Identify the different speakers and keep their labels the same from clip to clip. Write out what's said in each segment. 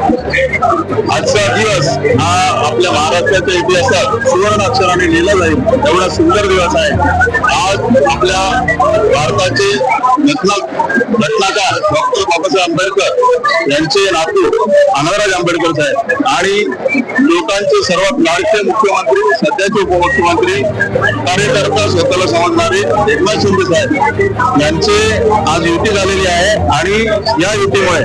Speaker 1: आजचा दिवस हा आपल्या महाराष्ट्राच्या इतिहासात सुवर्ण अक्षराने लिहिला जाईल. एवढा सुंदर दिवस आहे. आज आपल्या भारताचे घटना घटनाकार डॉक्टर बाबासाहेब आंबेडकर यांचे नातू अनवराज आंबेडकर साहेब. आणि लोकांचे सर्वात लाडके मुख्यमंत्री सध्याचे उपमुख्यमंत्री कार्यकर्ता स्वतःला समजणारे एकनाथ शिंदे साहेब यांचे आज युती झालेली आहे. आणि या युतीमुळे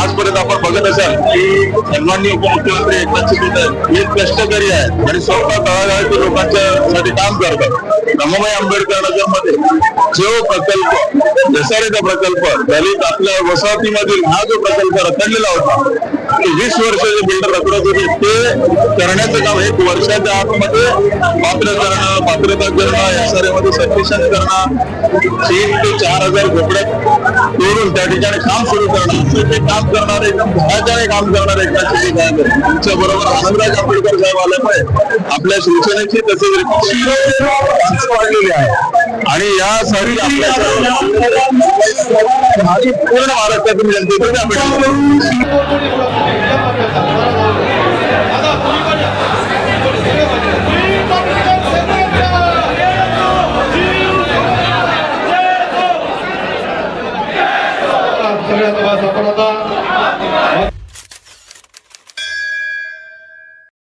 Speaker 1: आजपर्यंत आपण बघत असाल की सन्माननीय उपमुख्यमंत्री एकनाथ शिंदे साहेब हे कष्टकरी आहेत आणि स्वतः तळागाळातील लोकांच्या साठी काम करतात. रमाबाई आंबेडकर नगरमध्ये जो प्रकल्प दसाऱ्याचा प्रकल्प दलित आपल्या वसाहतीमधील हा जो प्रकल्प रखडलेला होता ते वीस वर्षाचे बिल्डर रखडत होते ते करण्याचं काम एक वर्षाच्या आतमध्ये पात्र करणं पात्रता करणं या मध्ये सबमिशन करणं तीन ते चार हजार झोपड्यात तोडून त्या ठिकाणी काम सुरू करणं ते काम करणारे एकदम भयाच्याने काम करणारे एकनाथ शिंदे तुमच्या बरोबर आनंदराज आंबेडकर साहेब आल्यामुळे आपल्या शिवसेनेची तसेच रिपब्लिकन वाढलेली आहे. आणि या आपल्या सर्व- आणि पूर्ण महाराष्ट्रातून जनतेचे
Speaker 2: आपण आता